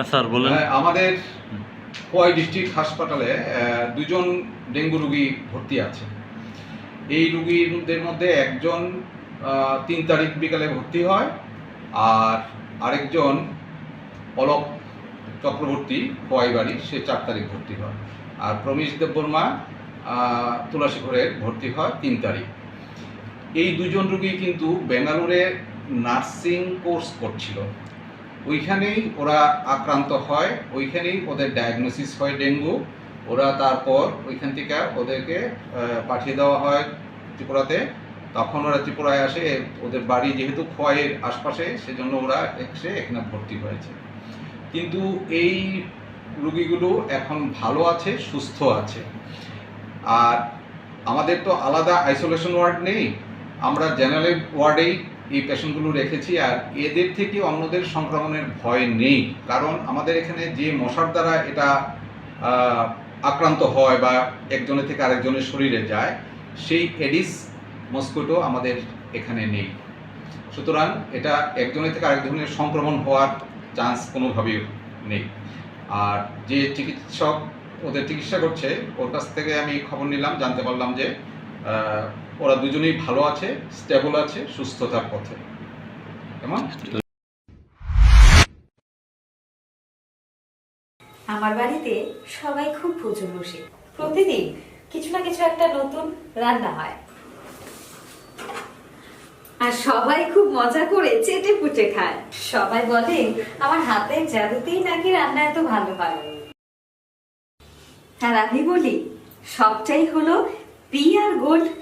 Sir বলেন। হ্যাঁ, আমাদের খোয়াই ডিস্ট্রিক্ট হাসপাতালে দুজন ডেঙ্গু রুগী ভর্তি আছে। এই রোগীদের মধ্যে একজন তিন তারিখ বিকালে ভর্তি হয় আর আরেকজন অলক চক্রবর্তী খোয়াই বাড়ি সে চার তারিখ ভর্তি হয়। আর প্রমেশ দেববর্মা আহ, তুলাসীঘরের ভর্তি হয় তিন তারিখ। এই দুজন রুগী কিন্তু বেঙ্গালুরে নার্সিং কোর্স করছিল। ওইখানেই ওরা আক্রান্ত হয়, ওইখানেই ওদের ডায়াগনোসিস হয় ডেঙ্গু। ওরা তারপর ওইখান থেকে ওদেরকে পাঠিয়ে দেওয়া হয় ত্রিপুরাতে। তখন ওরা ত্রিপুরায় আসে, ওদের বাড়ি যেহেতু খোয়াইয়ের আশপাশে, সেজন্য ওরা এসে এখানে ভর্তি হয়েছে। কিন্তু এই রুগীগুলো এখন ভালো আছে, সুস্থ আছে। আর আমাদের তো আলাদা আইসোলেশন ওয়ার্ড নেই। আমরা জেনারেল ওয়ার্ডেই এই পেশেন্টগুলো রেখেছি আর এদের থেকে অন্যদের সংক্রমণের ভয় নেই। কারণ আমাদের এখানে যে মশার দ্বারা এটা আক্রান্ত হয় বা একজনের থেকে আরেকজনের শরীরে যায়, সেই এডিস মস্কিটো আমাদের এখানে নেই। সুতরাং এটা একজনের থেকে আরেকজনের সংক্রমণ হওয়ার চান্স কোনোভাবেই নেই। আর যে চিকিৎসক, ওদের চিকিৎসা করছে, ওর কাছ থেকে আমি খবর নিলাম, জানতে পারলাম যে ওরা দুজনেই ভালো আছে স্টেবল আছে, সুস্থতার পথে। কেমন? আমার বাড়িতে সবাই খুব পুজো বসে। প্রতিদিন কিছু না কিছু একটা নতুন রান্না হয়। আর সবাই খুব মজা করে চেটে পুটে খায়। সবাই বলে, আমার হাতের জাদুতেই নাকি রান্না এত ভালো হয়? আর আমি বলি, সবটাই হলো পিয়ার গোল্ড